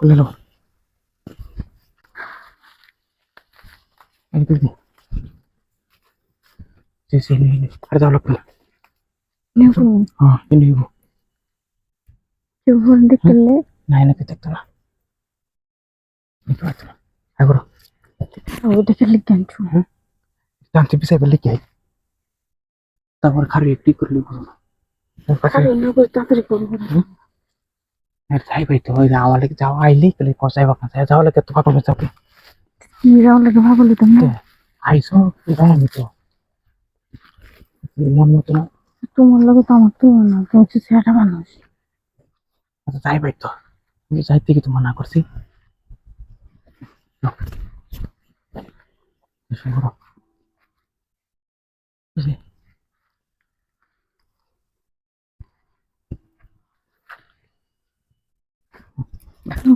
ఆకులలో అయిపోయింది చేసి అర్థాలకు నువ్వు నువ్వు నువ్వు అందుకెళ్ళి నాయనకి తెస్తున్నా నీకు పెడుతున్నా ఎవరు దగ్గరికి గంచు దాని చెప్పేసి వెళ్ళికి తమరు ఖరీ ఎక్కువ আরে না আর যাই ভাই তো আমার লাগে যাওয়া আইলেই গেলে কষাই বাকা যায় যাওয়া লাগে তো পাকা যাবে। কি যাও লাগে ভাবলি তো না? আইসো যাই আমি তো। মন মতো না। তোমার লাগে তো আমার তো না তুমি হচ্ছে সেটা মানুষ। আচ্ছা যাই ভাই তো। আমি যাই থেকে তো মানা করছি।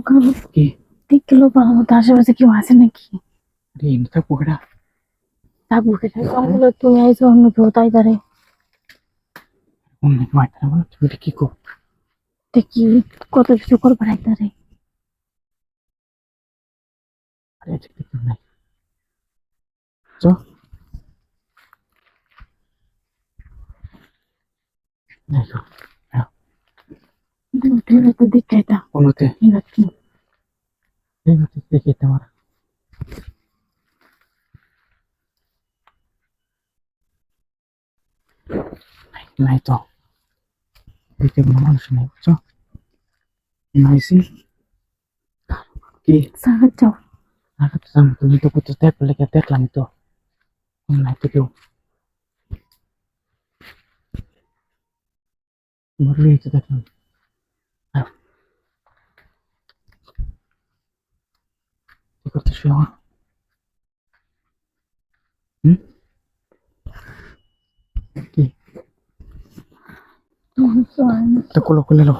লোকাল কি দেখল ভালো মতো আশেপাশে কেউ আছে নাকি? আরে এনে থাকব কেডা থাকব কেটে বলো তুমি আইসো অন্য কেউ তাই তারে অন্য বলো তুমি কি কো দেখি কত কিছু করবার তারে আরে কিছু নাই। চো। দেখো দেখে ঠিক আছে দেখে তোমার নাই তো দেখতে কোনো মানুষ নেই বুঝছ? নাইসি কি আগে তো জানো তুমি তো কোথাও দেখলে দেখলাম তো নাই তো কেউ মরলে তো দেখলাম কি করতেছ আমার হুম কি তুমি তো আইনি। তো কোলো খুলে লো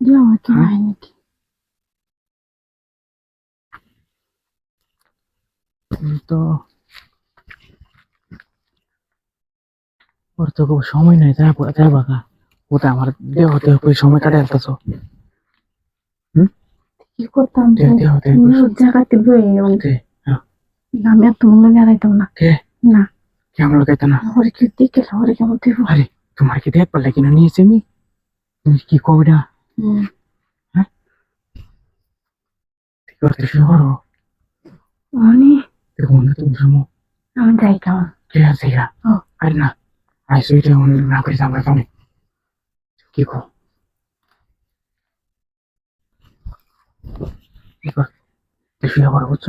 যাও কি নাই নাকি তুমি তো ওর তো খুব সময় নেই যাই যাই বাকা ওটা আমার দেহ দেহ করে সময় কাটে আসতেছ কি করতাম দেহ দেহ দেহ তুমি জায়গাতে বই আমি আর তোমার লাগে আড়াইতাম না কে না কেমন লাগাইতে না ওরে কি দেখে ওরে কেমন দেবো আরে তোমার কি দেখবার লাগে না নিয়েছে আমি তুমি কি কবে না হুম ঠিক করতে শুরু করো মানে দেখো না তুমি সমো আমি যাই কেমন কে আছে ইয়া ও। আরে না আইসো এটা না করে আমরা কেমন কি কো কি কর শুয়ে পড়ো বুঝছ